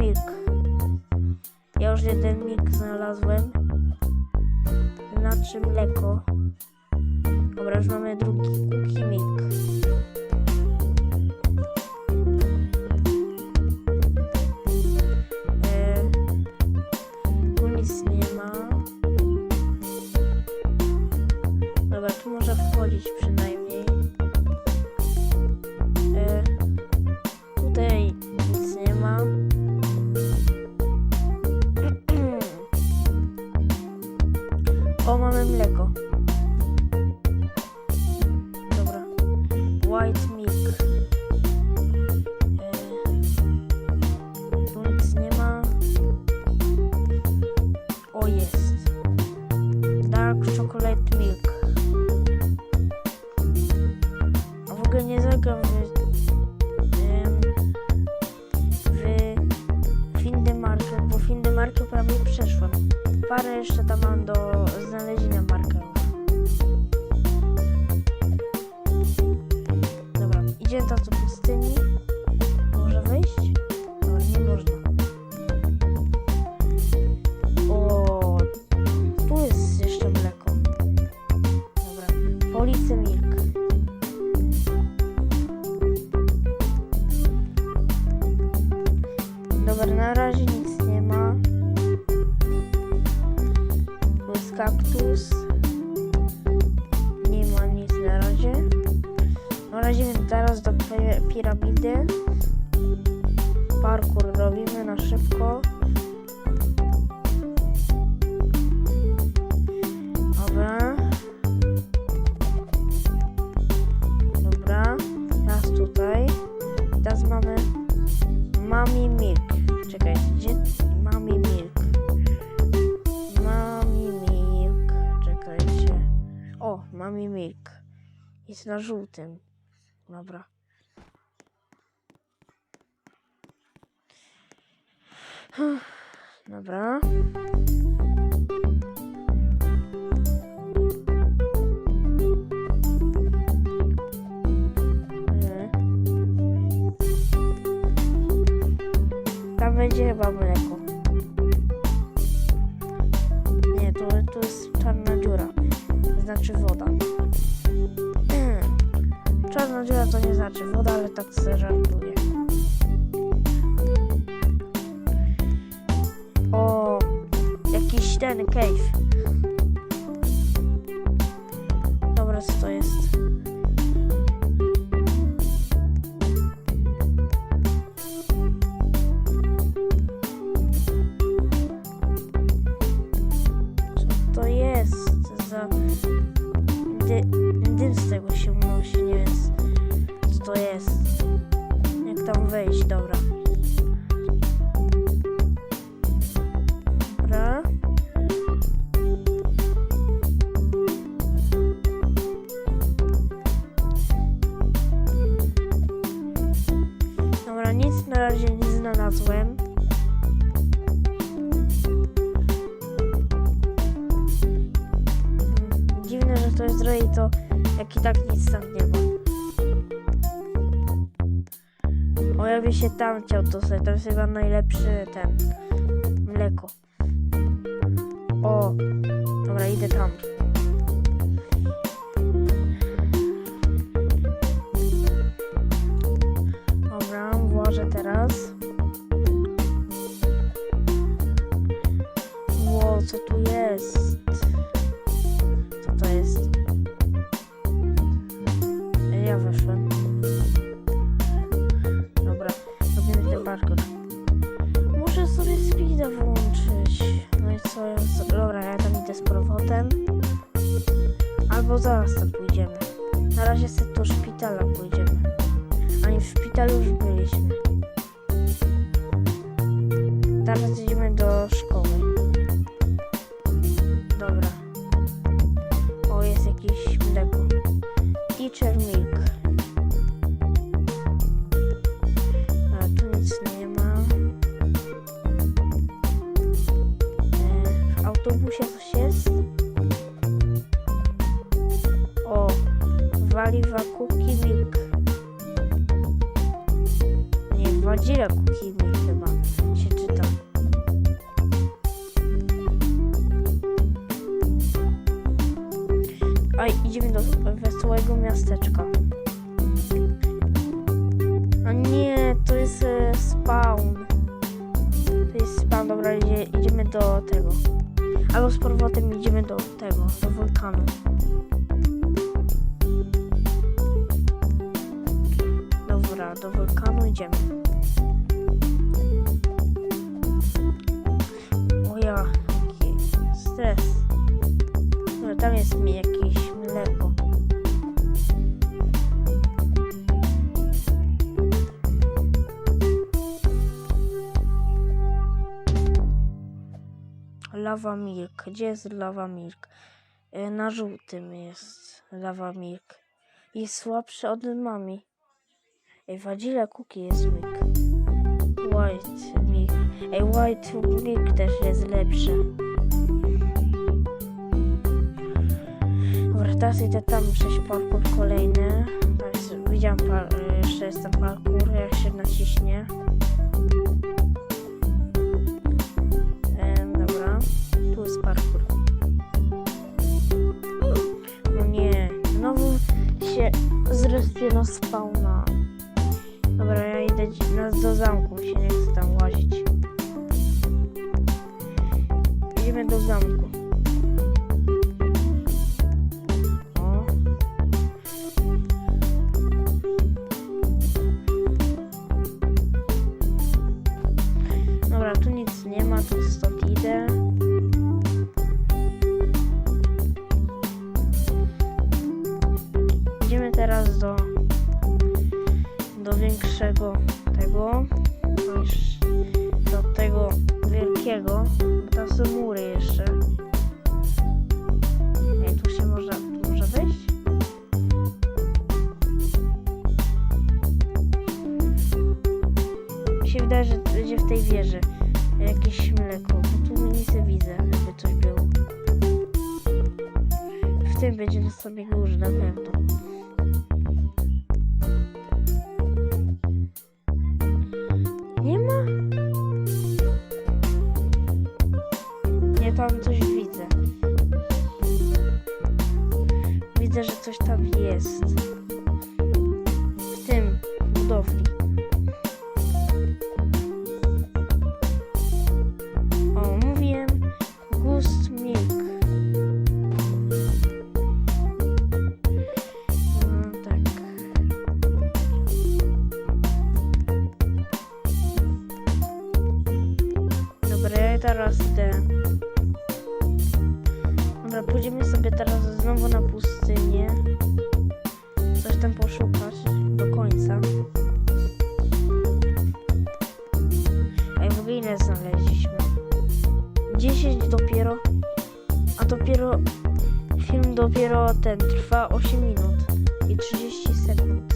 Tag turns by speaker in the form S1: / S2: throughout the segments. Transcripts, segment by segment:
S1: milk. Ja już jeden milk znalazłem. Znaczy mleko. Dobra, już mamy drugi cookie milk. Parę jeszcze tam mam do piramidy. Parkour robimy na szybko. Dobra. Dobra. Teraz tutaj. Teraz mamy Mami Milk. Czekaj, gdzie? Mami Milk. Mami Milk. Czekajcie. O, Mami Milk. Jest na żółtym. Dobra. Dobra. Że to jest drogi, to jak i tak nic tam nie ma. O, ja by się tam chciał dostać, to jest chyba najlepszy ten mleko. O, dobra, idę tam. Zaraz tam pójdziemy. Na razie sobie do szpitala pójdziemy. A nie w szpitalu już byliśmy. Teraz idziemy do szkoły. Waliwa cookie milk. Nie, wadzila cookie milk tam jest mi jakieś mleko. Lava Milk. Gdzie jest Lava Milk? E, Na żółtym jest Lava Milk. Jest słabszy od mami. Ej, Cookie jest Milk. White Milk. Ej, White Milk też jest lepszy. Teraz idę tam przejść parkour kolejny. Tak, widziałam par, jeszcze jest ten parkour, jak się naciśnie. Dobra, tu jest parkour. No nie, znowu się zrespię na spawna. Dobra, ja idę dzi- na, do zamku, się nie chce tam łazić. Idziemy do zamku. Dobra, tu nic nie ma, to stąd idę. Idziemy teraz do do większego tego do tego wielkiego bo tam są mury jeszcze Ej, tu się można wejść? Mi się wydaje, że będzie w tej wieży tym teraz idę. Dobra, pójdziemy sobie teraz znowu na pustynię. Coś tam poszukać do końca. Ej, w ogóle ile znaleźliśmy? 10 dopiero. A dopiero film dopiero ten trwa 8 minut i 30 sekund.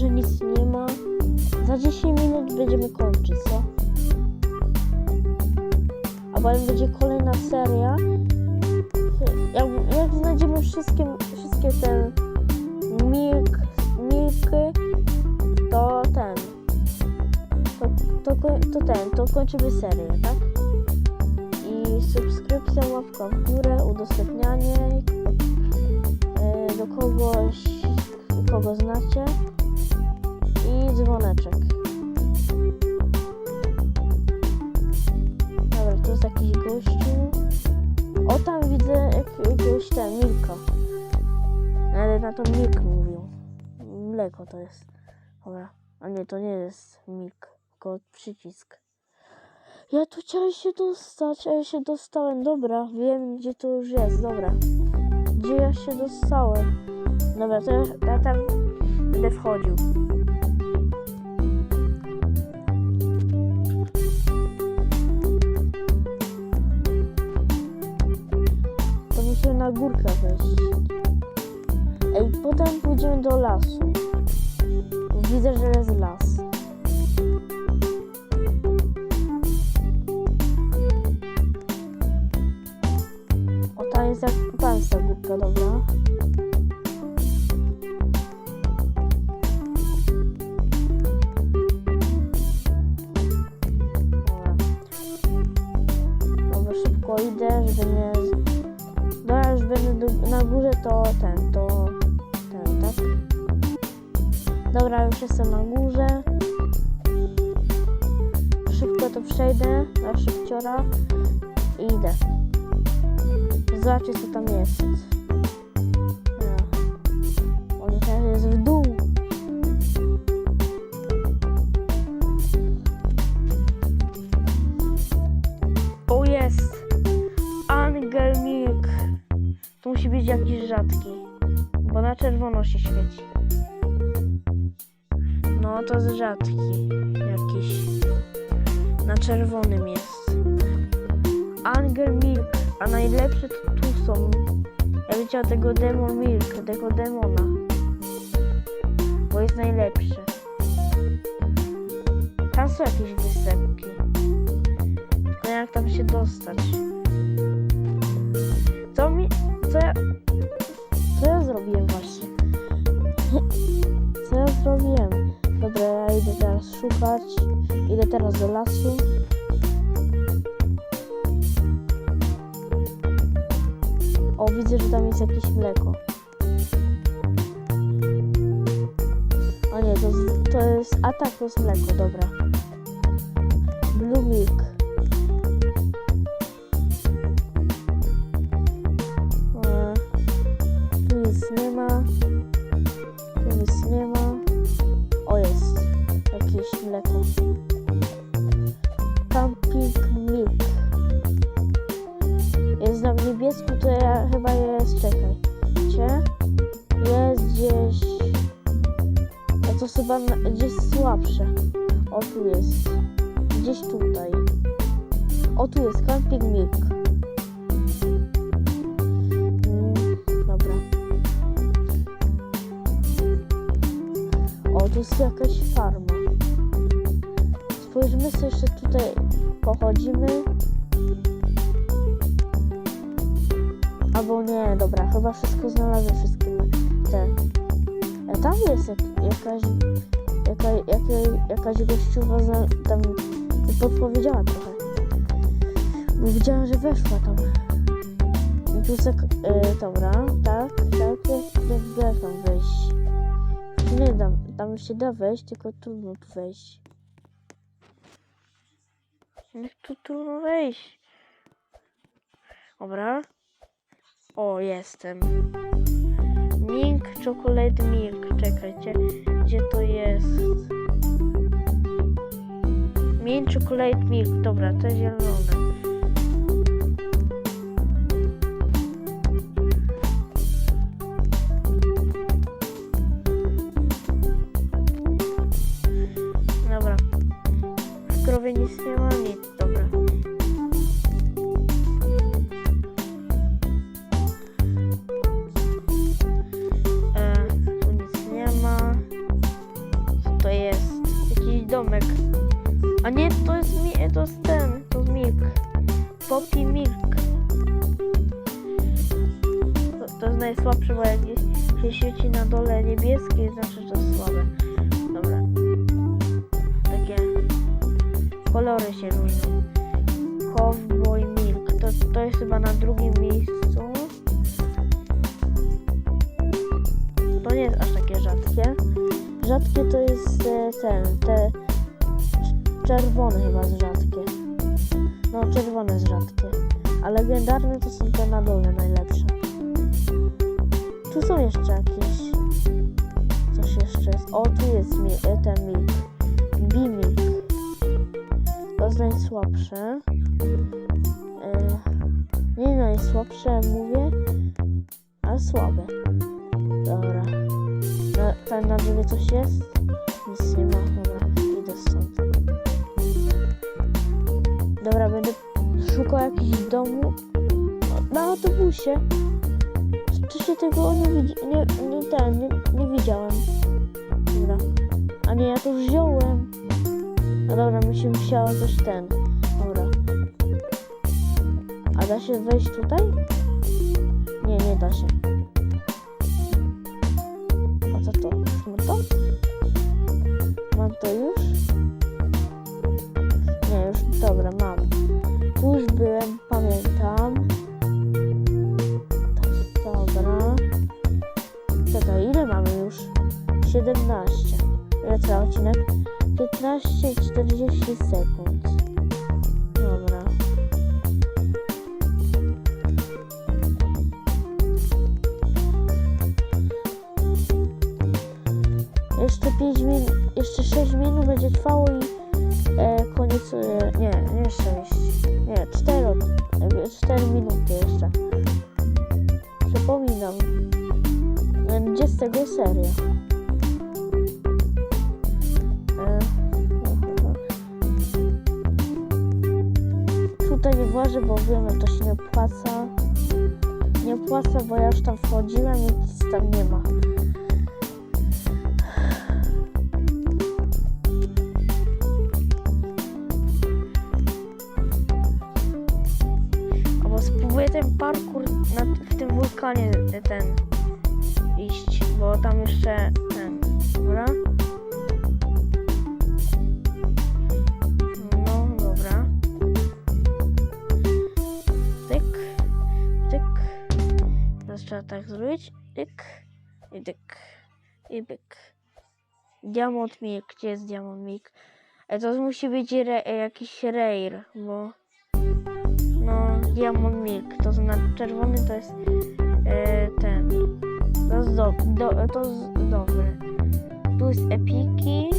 S1: Górze nic nie ma. Za 10 minut będziemy kończyć, co? A potem będzie kolejna seria. Jak, jak znajdziemy wszystkie, wszystkie te milk, milky, to ten. To, to, to ten, to kończymy serię, tak? I subskrypcja, łapka w górę, udostępnianie e, do kogoś, kogo znacie dzwoneczek. Dobra, tu jest jakiś gościu. O, tam widzę jakiegoś ten, Milka. Ale na to Milk mówią. Mleko to jest. Dobra. A nie, to nie jest Milk, tylko przycisk. Ja tu chciałem się dostać, a ja się dostałem. Dobra, wiem gdzie to już jest, dobra. Gdzie ja się dostałem? Dobra, to ja, ja tam będę wchodził. Na górkę wejść. Ej, potem pójdziemy do lasu. Widzę, że jest las. O, tam jest jak... Czekolatka, dobra. Dobra. Już jestem na górze. Szybko to przejdę, na szybciora i idę. Zobaczcie, co tam jest. No. On teraz jest w dół. O, jest! Angel Milk. To musi być jakiś rzadki, bo na czerwono się świeci. No, to jest rzadki jakiś. Na czerwonym jest. Angel Milk, a najlepsze to tu są. Ja chciała tego Demon Milk, tego demona. Bo jest najlepszy. Tam są jakieś wysepki. Tylko jak tam się dostać? Co mi... Co ja... Co ja zrobiłem właśnie? Co ja zrobiłem? Dobra, ja idę teraz szukać. Idę teraz do lasu. O, widzę, że tam jest jakieś mleko. O nie, to, to jest... A tak, to jest mleko, dobra. O, tu jest jakaś farma. Spójrzmy sobie jeszcze tutaj, pochodzimy. Albo nie, dobra, chyba wszystko znalazłem, wszystkie te. E, tam jest jak, jakaś, jaka, jaka, jakaś gościuwa za, tam podpowiedziała trochę. Bo widziałam, że weszła tam. I tu jak, e, dobra, tak, tak, jak, jak tam wejść. Nie da, tam się da wejść, tylko trudno tu wejść. Jak tu trudno wejść? Dobra. O, jestem. Milk, chocolate milk. Czekajcie, gdzie to jest? Milk, chocolate milk. Dobra, to zielone. Jakiś domek. A nie, to jest mi, to jest ten, to jest milk. Poppy milk. To, to jest najsłabsze, bo jak się świeci na dole niebieskie, znaczy, że to jest słabe. Dobra. Takie kolory się różnią. Cowboy milk. To, to jest chyba na drugim miejscu. To nie jest aż takie rzadkie. Rzadkie to jest e, ten, te czerwone chyba jest rzadkie. No, czerwone jest rzadkie. A legendarne to są te na dole najlepsze. Tu są jeszcze jakieś. Coś jeszcze jest. O, tu jest mi, e, ten milk. Bimilk. To jest najsłabsze. E, nie najsłabsze, mówię, ale słabe. Dobra. Na, tam na dole coś jest? Dobra, będę szukał jakichś domu na autobusie. Wcześniej tego nie, widzi, nie, nie, ten, nie, nie widziałem. Dobra. A nie, ja to już wziąłem. No dobra, mi się musiało coś ten. Dobra. A da się wejść tutaj? Nie, nie da się. A co to? Mam to? Mam to już? Nie, już, dobra, mam. Już byłem, pamiętam. Dobra. Czekaj, ile mamy już? 17. Ile trwa odcinek? 15 i 40 sekund. Dobra. Jeszcze 5 minut, jeszcze 6 minut będzie trwało i e, koniec, e, nie, nie 6, nie, 4, e, 4 minuty jeszcze. Przypominam, będzie z tego seria. E, Tutaj nie włażę, bo wiem, że to się nie opłaca. Nie opłaca, bo ja już tam wchodziłem i nic tam nie ma. Ten parkour na, w tym wulkanie ten iść, bo tam jeszcze ten, dobra? No, dobra. Tyk, tyk. Teraz trzeba tak zrobić. Tyk i tyk i byk. Diamond Milk, gdzie jest Diamond Milk? E, to musi być re, e, jakiś rare, bo Diamond Milk, to znaczy czerwony to jest e, ten. To jest, do, do, to jest dobry. Tu jest epiki.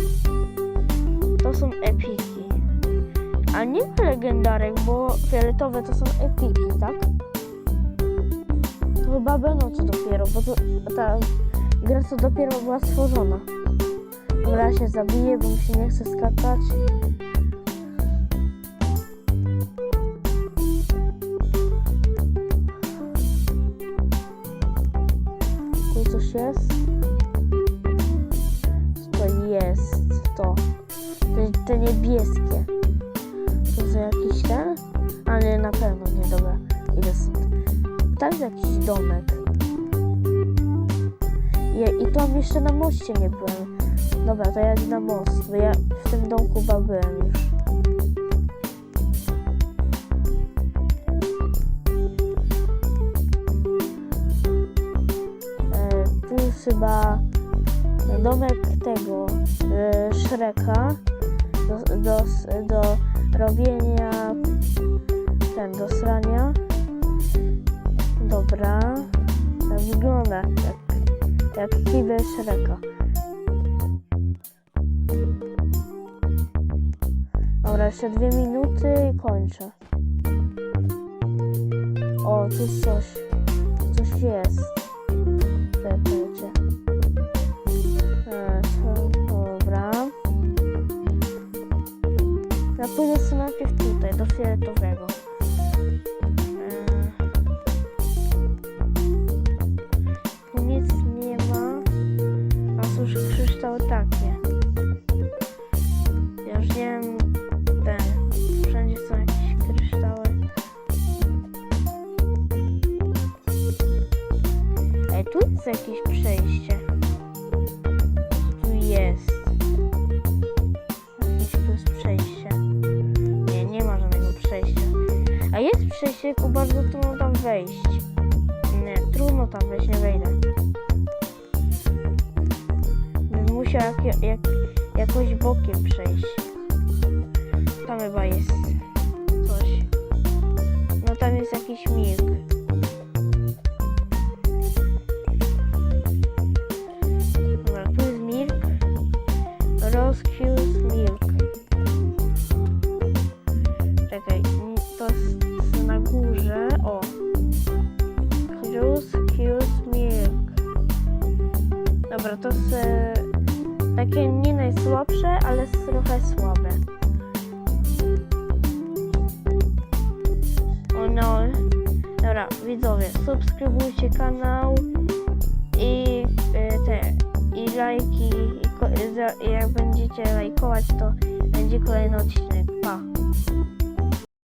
S1: To są epiki. A nie legendarek, bo fioletowe to są epiki, tak? To chyba będą co dopiero, bo to, ta gra co dopiero była stworzona. Dobra, się zabiję, bo mi się nie chce skakać. Niebieskie. To jest jakiś ten? Ale na pewno nie, dobra. Idę stąd. Tam jest jakiś domek. I, I tam jeszcze na moście nie byłem. Dobra, to ja na most, bo ja w tym domku chyba byłem już. E, tu chyba domek tego e, Shreka do, do, do robienia ten, do srania. Dobra. Tak wygląda jak, jak kibel Shreka. Dobra, jeszcze dwie minuty i kończę. O, tu coś. Coś jest. Ja pójdę sobie najpierw tutaj, do fioletowego. E, tu nic nie ma. A są już kryształy takie. Ja już nie wiem, te, wszędzie są jakieś kryształy. Ej, tu jest jakieś przejście. Tylko bardzo trudno tam wejść. Nie, trudno tam wejść, nie wejdę. Bym musiał jak, jak, jakoś bokiem przejść. Tam chyba jest coś. No tam jest jakiś milk. Dobra, tu jest milk. Rescues milk. E, takie nie najsłabsze, ale trochę słabe. O no. Dobra, widzowie, subskrybujcie kanał i e, te i lajki i, i jak będziecie lajkować to będzie kolejny odcinek.